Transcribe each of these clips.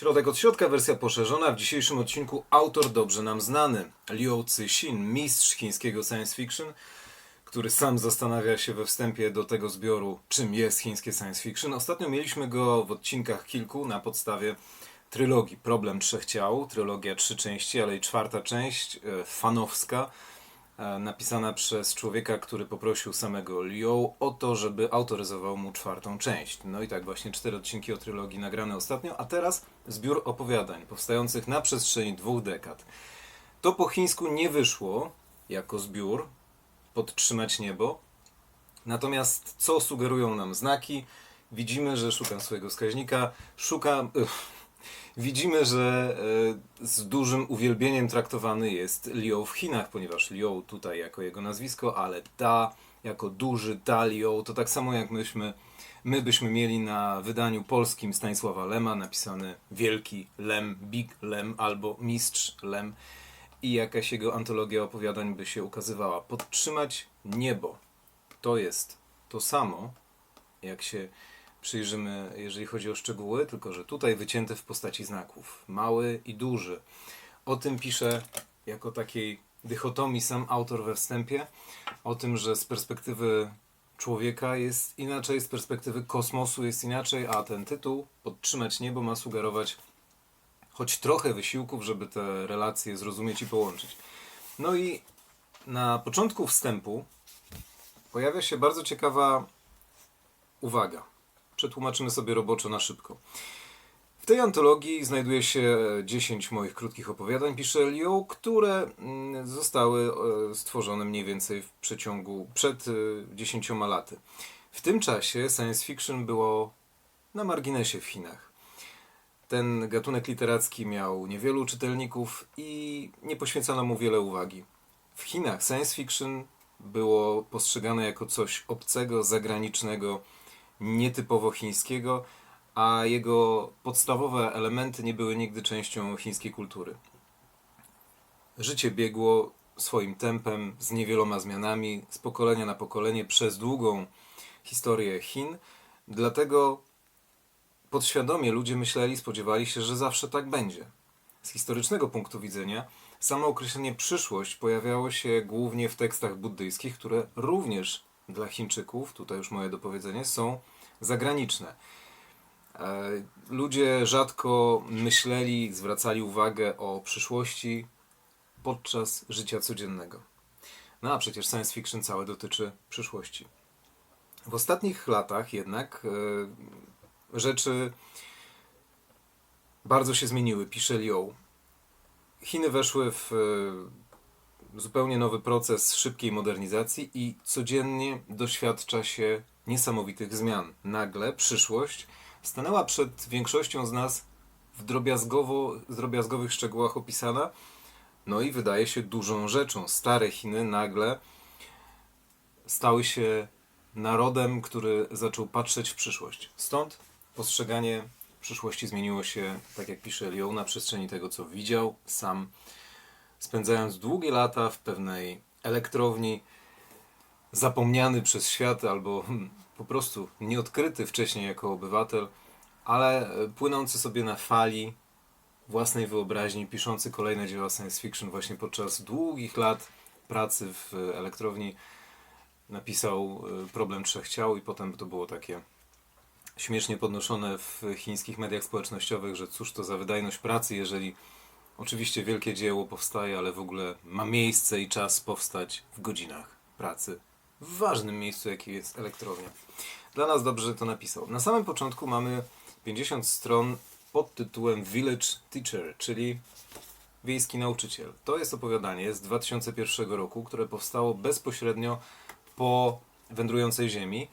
Środek od środka, wersja poszerzona. W dzisiejszym odcinku autor dobrze nam znany, Liu Cixin, mistrz chińskiego science fiction, który sam zastanawia się we wstępie do tego zbioru, czym jest chińskie science fiction. Ostatnio mieliśmy go w odcinkach kilku na podstawie trylogii Problem Trzech Ciał, trylogia trzy części, ale i czwarta część, e, fanowska, napisana przez człowieka, który poprosił samego Liu o to, żeby autoryzował mu czwartą część. No i tak właśnie cztery odcinki o trylogii nagrane ostatnio, a teraz zbiór opowiadań powstających na przestrzeni dwóch dekad. To po chińsku nie wyszło jako zbiór, podtrzymać niebo. Natomiast co sugerują nam znaki? Widzimy, że szukam swojego wskaźnika, szukam... Widzimy, że e, z dużym uwielbieniem traktowany jest Liu w Chinach, ponieważ Liu tutaj jako jego nazwisko, ale Da jako duży Da Liu, to tak samo jak myśmy, my byśmy mieli na wydaniu polskim Stanisława Lema napisany Wielki Lem, Big Lem albo Mistrz Lem i jakaś jego antologia opowiadań by się ukazywała. Podtrzymać niebo to jest to samo, jak się przyjrzymy, jeżeli chodzi o szczegóły, tylko że tutaj wycięte w postaci znaków. Mały i duży. O tym pisze jako takiej dychotomii sam autor we wstępie. O tym, że z perspektywy człowieka jest inaczej, z perspektywy kosmosu jest inaczej, a ten tytuł, Podtrzymać niebo, ma sugerować choć trochę wysiłków, żeby te relacje zrozumieć i połączyć. No i na początku wstępu pojawia się bardzo ciekawa uwaga. Przetłumaczymy sobie roboczo na szybko. W tej antologii znajduje się 10 moich krótkich opowiadań, pisze Liu, które mm, zostały e, stworzone mniej więcej w przeciągu przed e, 10 laty. W tym czasie science fiction było na marginesie w Chinach. Ten gatunek literacki miał niewielu czytelników i nie poświęcano mu wiele uwagi. W Chinach science fiction było postrzegane jako coś obcego, zagranicznego, nietypowo chińskiego, a jego podstawowe elementy nie były nigdy częścią chińskiej kultury. Życie biegło swoim tempem, z niewieloma zmianami, z pokolenia na pokolenie, przez długą historię Chin. Dlatego podświadomie ludzie myśleli, spodziewali się, że zawsze tak będzie. Z historycznego punktu widzenia, samo określenie przyszłość pojawiało się głównie w tekstach buddyjskich, które również dla Chińczyków, tutaj już moje dopowiedzenie, są zagraniczne. E, Ludzie rzadko myśleli, zwracali uwagę o przyszłości podczas życia codziennego. No a przecież science fiction całe dotyczy przyszłości. W ostatnich latach jednak e, rzeczy bardzo się zmieniły, pisze Liu. Chiny weszły w e, zupełnie nowy proces szybkiej modernizacji i codziennie doświadcza się niesamowitych zmian. Nagle przyszłość stanęła przed większością z nas w drobiazgowo, drobiazgowych szczegółach opisana, no i wydaje się dużą rzeczą. Stare Chiny nagle stały się narodem, który zaczął patrzeć w przyszłość. Stąd postrzeganie przyszłości zmieniło się, tak jak pisze Liu, na przestrzeni tego, co widział sam, spędzając długie lata w pewnej elektrowni, zapomniany przez świat albo hmm, po prostu nieodkryty wcześniej jako obywatel, ale e, płynący sobie na fali własnej wyobraźni, piszący kolejne dzieła science fiction. Właśnie podczas długich lat pracy w e, elektrowni napisał e, Problem Trzech Ciał i potem to było takie śmiesznie podnoszone w chińskich mediach społecznościowych, że cóż to za wydajność pracy, jeżeli oczywiście wielkie dzieło powstaje, ale w ogóle ma miejsce i czas powstać w godzinach pracy w ważnym miejscu, jakim jest elektrownia. Dla nas dobrze, to napisał. Na samym początku mamy 50 stron pod tytułem Village Teacher, czyli wiejski nauczyciel. To jest opowiadanie z 2001 roku, które powstało bezpośrednio po Wędrującej Ziemi.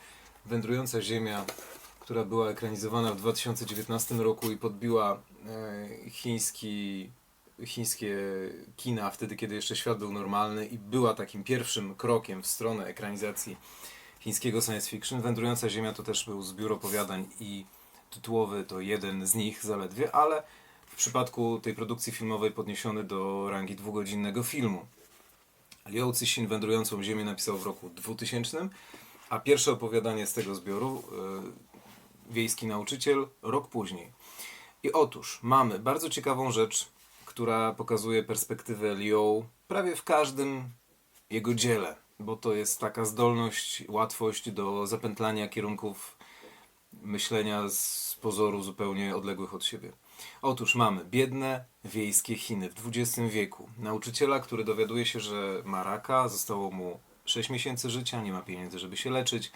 Wędrująca Ziemia, która była ekranizowana w 2019 roku i podbiła e, chiński chińskie kina wtedy, kiedy jeszcze świat był normalny i była takim pierwszym krokiem w stronę ekranizacji chińskiego science fiction. Wędrująca Ziemia to też był zbiór opowiadań i tytułowy to jeden z nich zaledwie, ale w przypadku tej produkcji filmowej podniesiony do rangi dwugodzinnego filmu. Liu Cixin Wędrującą Ziemię napisał w roku 2000, a pierwsze opowiadanie z tego zbioru, yy, Wiejski Nauczyciel, rok później. I otóż mamy bardzo ciekawą rzecz, która pokazuje perspektywę Leo prawie w każdym jego dziele, bo to jest taka zdolność, łatwość do zapętlania kierunków myślenia z pozoru zupełnie odległych od siebie. Otóż mamy biedne wiejskie Chiny w XX wieku. Nauczyciela, który dowiaduje się, że ma raka, zostało mu 6 miesięcy życia, nie ma pieniędzy, żeby się leczyć.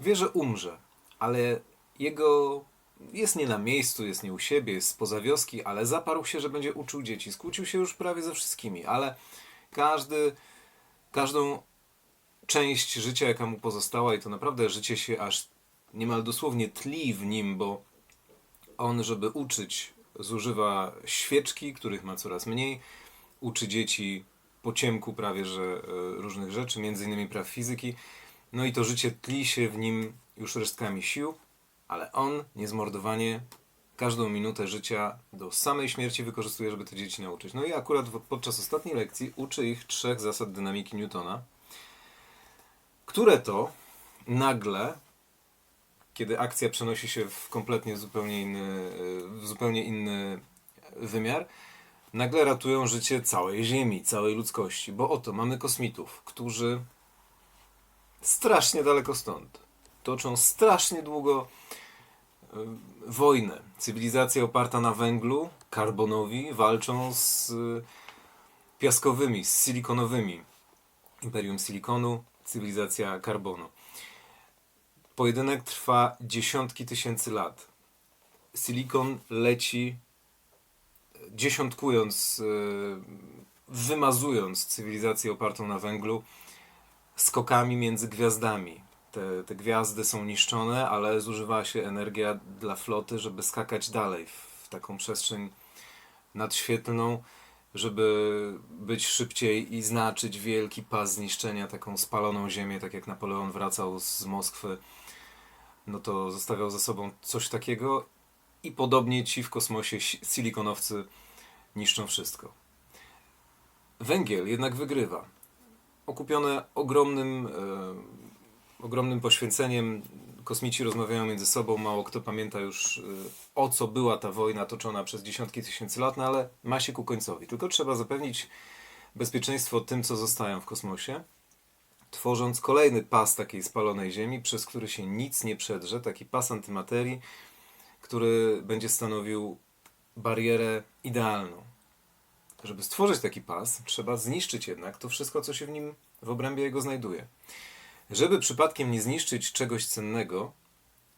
Wie, że umrze, ale jego jest nie na miejscu, jest nie u siebie, jest spoza wioski, ale zaparł się, że będzie uczył dzieci. Skłócił się już prawie ze wszystkimi, ale każdy, każdą część życia, jaka mu pozostała, i to naprawdę życie się aż niemal dosłownie tli w nim, bo on, żeby uczyć, zużywa świeczki, których ma coraz mniej, uczy dzieci po ciemku prawie, że e, różnych rzeczy, między innymi praw fizyki. No i to życie tli się w nim już resztkami sił, ale on niezmordowanie każdą minutę życia do samej śmierci wykorzystuje, żeby te dzieci nauczyć. No i akurat podczas ostatniej lekcji uczy ich trzech zasad dynamiki Newtona, które to nagle kiedy akcja przenosi się w kompletnie zupełnie inny, w zupełnie inny wymiar, nagle ratują życie całej Ziemi, całej ludzkości. Bo oto mamy kosmitów, którzy strasznie daleko stąd toczą strasznie długo y, wojnę. Cywilizacja oparta na węglu, karbonowi, walczą z y, piaskowymi, z silikonowymi. Imperium Silikonu, cywilizacja karbonu. Pojedynek trwa dziesiątki tysięcy lat. Silikon leci e, dziesiątkując, e, wymazując cywilizację opartą na węglu skokami między gwiazdami. Te, te gwiazdy są niszczone, ale zużywa się energia dla floty, żeby skakać dalej w taką przestrzeń nadświetlną, żeby być szybciej i znaczyć wielki pas zniszczenia, taką spaloną ziemię, tak jak Napoleon wracał z Moskwy no to zostawiał za sobą coś takiego i podobnie ci w kosmosie si- silikonowcy niszczą wszystko. Węgiel jednak wygrywa. Okupione ogromnym, e, ogromnym poświęceniem, kosmici rozmawiają między sobą, mało kto pamięta już e, o co była ta wojna toczona przez dziesiątki tysięcy lat, no ale ma się ku końcowi. Tylko trzeba zapewnić bezpieczeństwo tym, co zostają w kosmosie tworząc kolejny pas takiej spalonej ziemi, przez który się nic nie przedrze, taki pas antymaterii, który będzie stanowił barierę idealną. Żeby stworzyć taki pas, trzeba zniszczyć jednak to wszystko, co się w nim w obrębie jego znajduje. Żeby przypadkiem nie zniszczyć czegoś cennego,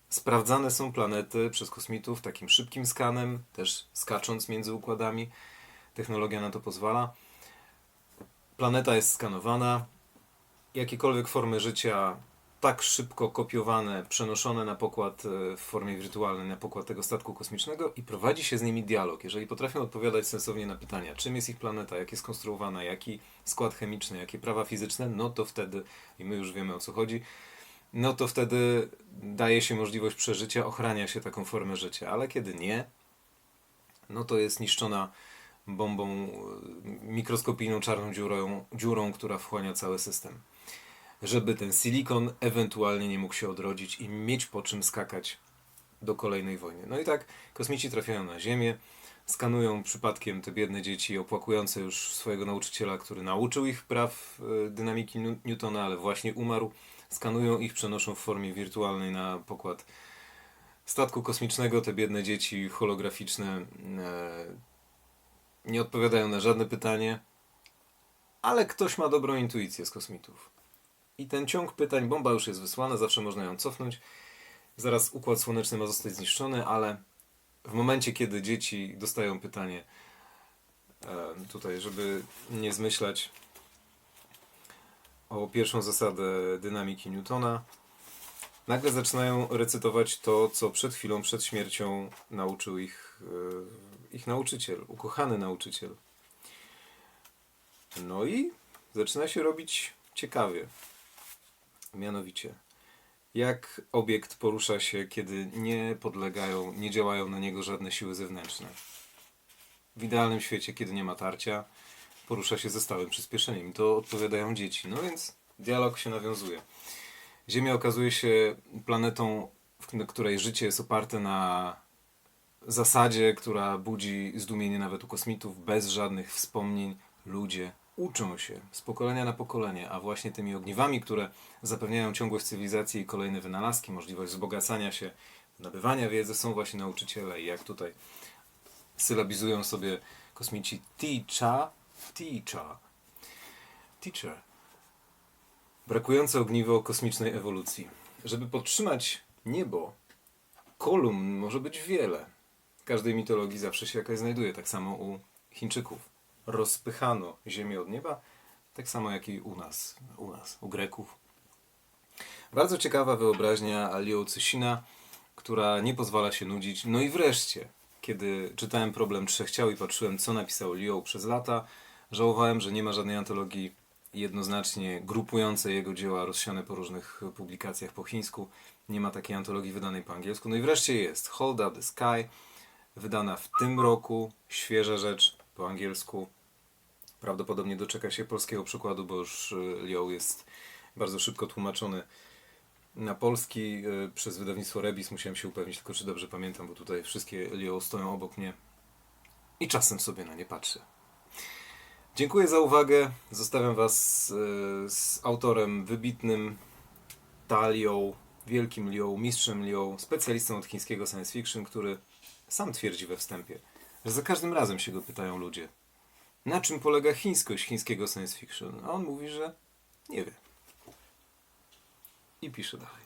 sprawdzane są planety przez kosmitów takim szybkim skanem, też skacząc między układami. Technologia na to pozwala. Planeta jest skanowana, jakiekolwiek formy życia tak szybko kopiowane, przenoszone na pokład e, w formie wirtualnej, na pokład tego statku kosmicznego i prowadzi się z nimi dialog. Jeżeli potrafią odpowiadać sensownie na pytania, czym jest ich planeta, jak jest konstruowana, jaki skład chemiczny, jakie prawa fizyczne, no to wtedy, i my już wiemy o co chodzi, no to wtedy daje się możliwość przeżycia, ochrania się taką formę życia. Ale kiedy nie, no to jest niszczona bombą, e, mikroskopijną czarną dziurą, dziurą która wchłania cały system żeby ten silikon ewentualnie nie mógł się odrodzić i mieć po czym skakać do kolejnej wojny. No i tak kosmici trafiają na Ziemię, skanują przypadkiem te biedne dzieci opłakujące już swojego nauczyciela, który nauczył ich praw e, dynamiki New- Newtona, ale właśnie umarł. Skanują ich, przenoszą w formie wirtualnej na pokład statku kosmicznego. Te biedne dzieci holograficzne e, nie odpowiadają na żadne pytanie, ale ktoś ma dobrą intuicję z kosmitów. I ten ciąg pytań, bomba już jest wysłana, zawsze można ją cofnąć. Zaraz układ słoneczny ma zostać zniszczony, ale w momencie, kiedy dzieci dostają pytanie, tutaj, żeby nie zmyślać o pierwszą zasadę dynamiki Newtona, nagle zaczynają recytować to, co przed chwilą, przed śmiercią nauczył ich, e, ich nauczyciel, ukochany nauczyciel. No i zaczyna się robić ciekawie. Mianowicie, jak obiekt porusza się, kiedy nie podlegają, nie działają na niego żadne siły zewnętrzne. W idealnym świecie, kiedy nie ma tarcia, porusza się ze stałym przyspieszeniem. To odpowiadają dzieci. No więc dialog się nawiązuje. Ziemia okazuje się planetą, w której życie jest oparte na zasadzie, która budzi zdumienie nawet u kosmitów, bez żadnych wspomnień, ludzie uczą się z pokolenia na pokolenie, a właśnie tymi ogniwami, które zapewniają ciągłość cywilizacji i kolejne wynalazki, możliwość wzbogacania się, nabywania wiedzy, są właśnie nauczyciele. I jak tutaj sylabizują sobie kosmici teacher, teacher, teacher. Brakujące ogniwo kosmicznej ewolucji. Żeby podtrzymać niebo, kolumn może być wiele. W każdej mitologii zawsze się jakaś znajduje, tak samo u Chińczyków. Rozpychano ziemię od nieba, tak samo jak i u nas, u nas, u Greków. Bardzo ciekawa wyobraźnia Liu Cixina, która nie pozwala się nudzić. No i wreszcie, kiedy czytałem Problem Trzech Ciał i patrzyłem, co napisał Liu przez lata, żałowałem, że nie ma żadnej antologii jednoznacznie grupującej jego dzieła rozsiane po różnych publikacjach po chińsku. Nie ma takiej antologii wydanej po angielsku. No i wreszcie jest Hold Up the Sky, wydana w tym roku, świeża rzecz po angielsku. Prawdopodobnie doczeka się polskiego przykładu, bo już y, Liu jest bardzo szybko tłumaczony na polski y, przez wydawnictwo Rebis. Musiałem się upewnić tylko, czy dobrze pamiętam, bo tutaj wszystkie Liu stoją obok mnie i czasem sobie na nie patrzę. Dziękuję za uwagę. Zostawiam Was y, z autorem wybitnym Talią, wielkim Lią, mistrzem Lią, specjalistą od chińskiego science fiction, który sam twierdzi we wstępie, że za każdym razem się go pytają ludzie, na czym polega chińskość chińskiego science fiction, a on mówi, że nie wie. I pisze dalej.